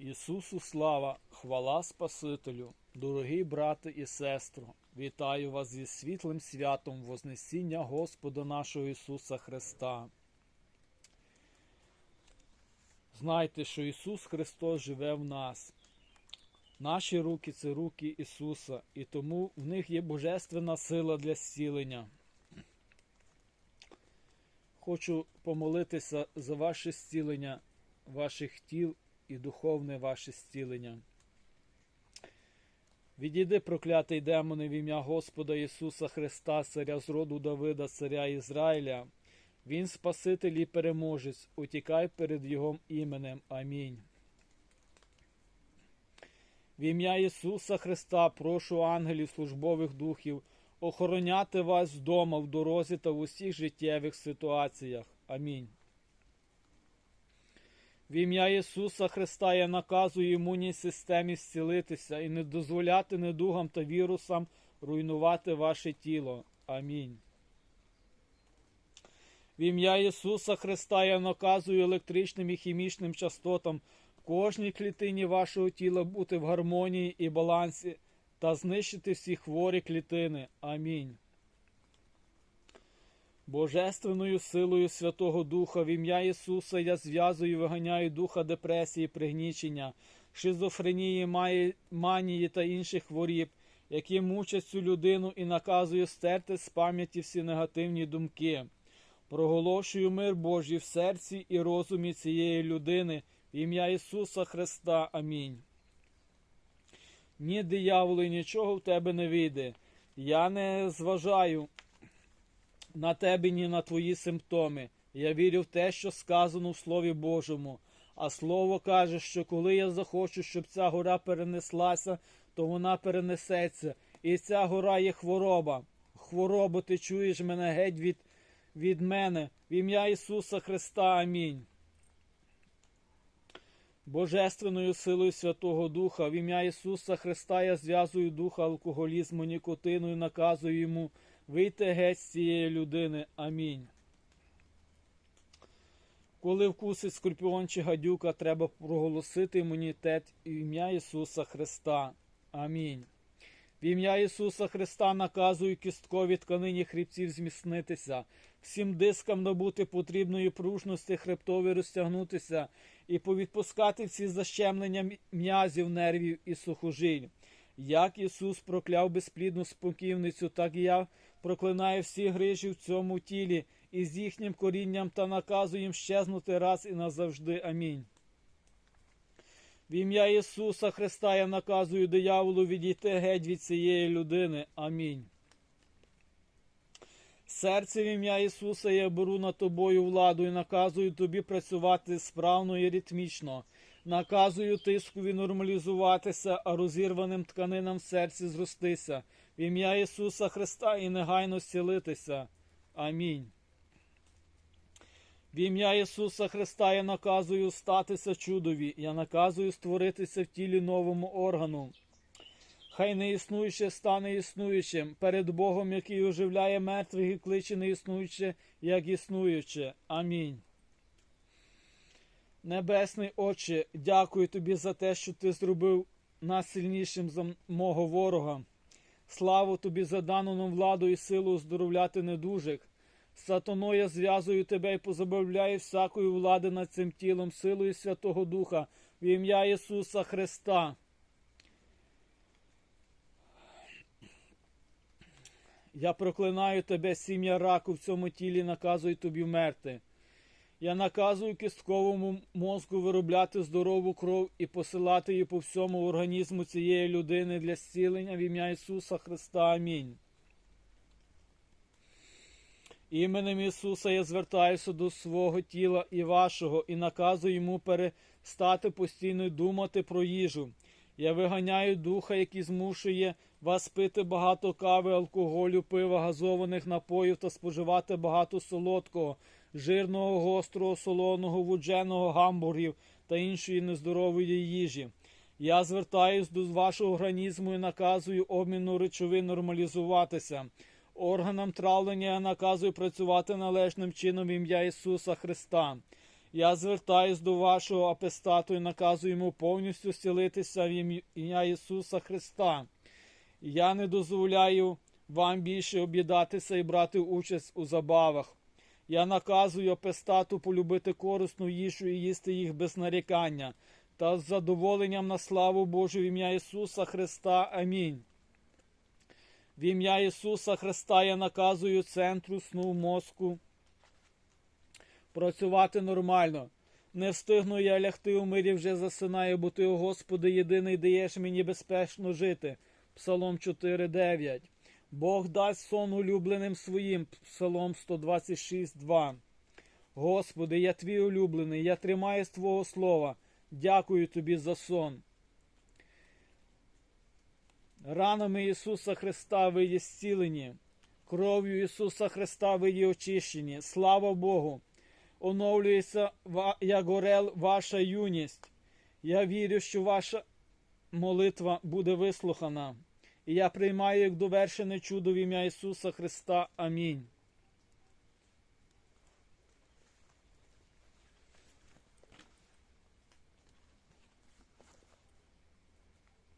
Ісусу слава, хвала Спасителю, дорогі брати і сестри, вітаю вас зі світлим святом Вознесіння Господа нашого Ісуса Христа. Знайте, що Ісус Христос живе в нас. Наші руки це руки Ісуса, і тому в них є божественна сила для зцілення. Хочу помолитися за ваше зцілення ваших тіл і духовне ваше зцілення. Відійди, проклятий демони, в ім'я Господа Ісуса Христа, царя з роду Давида, царя Ізраїля. Він Спаситель і переможець, утікай перед Його іменем. Амінь. В ім'я Ісуса Христа прошу ангелів службових духів охороняти вас вдома, в дорозі та в усіх життєвих ситуаціях. Амінь. В ім'я Ісуса Христа я наказую імунній системі зцілитися і не дозволяти недугам та вірусам руйнувати ваше тіло. Амінь. В ім'я Ісуса Христа я наказую електричним і хімічним частотам кожній клітині вашого тіла бути в гармонії і балансі та знищити всі хворі клітини. Амінь. Божественною силою Святого Духа в ім'я Ісуса я зв'язую і виганяю духа депресії, пригнічення, шизофренії, манії та інших хворіб, які мучать цю людину і наказую стерти з пам'яті всі негативні думки. Проголошую мир Божий в серці і розумі цієї людини в ім'я Ісуса Христа. Амінь. Ні, дияволу, нічого в тебе не вийде. Я не зважаю на тебе, ні на твої симптоми. Я вірю в те, що сказано в Слові Божому. А слово каже, що коли я захочу, щоб ця гора перенеслася, то вона перенесеться. І ця гора є хвороба. Хворобо, ти чуєш мене геть від, від мене. В ім'я Ісуса Христа. Амінь. Божественною силою Святого Духа, в ім'я Ісуса Христа я зв'язую духа алкоголізму, нікотину і наказую йому вийти геть з цієї людини. Амінь. Коли вкусить скорпіон чи гадюка, треба проголосити імунітет в ім'я Ісуса Христа. Амінь. В ім'я Ісуса Христа наказую кісткові тканині хребців зміцнитися, всім дискам набути потрібної пружності хребтові розтягнутися і повідпускати всі защемлення м'язів, нервів і сухожиль. Як Ісус прокляв безплідну спокійницю, так і я проклинаю всі грижі в цьому тілі і з їхнім корінням та наказую їм щезнути раз і назавжди. Амінь. В ім'я Ісуса Христа я наказую дияволу відійти геть від цієї людини. Амінь. Серце в ім'я Ісуса я беру над тобою владу і наказую тобі працювати справно і ритмічно. Наказую тискові нормалізуватися, а розірваним тканинам в серці зростися. В ім'я Ісуса Христа і негайно зцілитися. Амінь. В ім'я Ісуса Христа я наказую статися чудові, я наказую створитися в тілі новому органу. Хай неіснуюче стане існуючим перед Богом, який оживляє мертвих і кличе неіснуюче, як існуюче. Амінь. Небесний Отче, дякую тобі за те, що ти зробив нас сильнішим за мого ворога. Славу тобі за дану нам владу і силу оздоровляти недужих. Сатано, я зв'язую тебе і позабавляю всякої влади над цим тілом, силою Святого Духа, в ім'я Ісуса Христа. Я проклинаю тебе, сім'я раку в цьому тілі, наказую тобі вмерти. Я наказую кістковому мозку виробляти здорову кров і посилати її по всьому організму цієї людини для зцілення в ім'я Ісуса Христа. Амінь. Іменем Ісуса я звертаюся до свого тіла і вашого і наказую йому перестати постійно думати про їжу. Я виганяю духа, який змушує вас пити багато кави, алкоголю, пива, газованих напоїв та споживати багато солодкого, жирного, гострого, солоного, вудженого, гамбургів та іншої нездорової їжі. Я звертаюсь до вашого організму і наказую обміну речовин нормалізуватися. Органам травлення я наказую працювати належним чином в ім'я Ісуса Христа. Я звертаюсь до вашого апестату і наказую йому повністю зцілитися в ім'я Ісуса Христа. Я не дозволяю вам більше об'їдатися і брати участь у забавах. Я наказую апестату полюбити корисну їжу і їсти їх без нарікання та з задоволенням на славу Божу в ім'я Ісуса Христа. Амінь. В ім'я Ісуса Христа я наказую центру сну мозку працювати нормально. Не встигну я лягти у мирі, вже засинаю, бо ти, о Господи, єдиний даєш мені безпечно жити. Псалом 4.9. Бог дасть сон улюбленим своїм. Псалом 126.2. Господи, я твій улюблений, я тримаю з Твого слова. Дякую тобі за сон. Ранами Ісуса Христа ви є зцілені, кров'ю Ісуса Христа ви є очищені. Слава Богу! Оновлюється як орел ваша юність. Я вірю, що ваша молитва буде вислухана. І я приймаю як довершене чудо в ім'я Ісуса Христа. Амінь.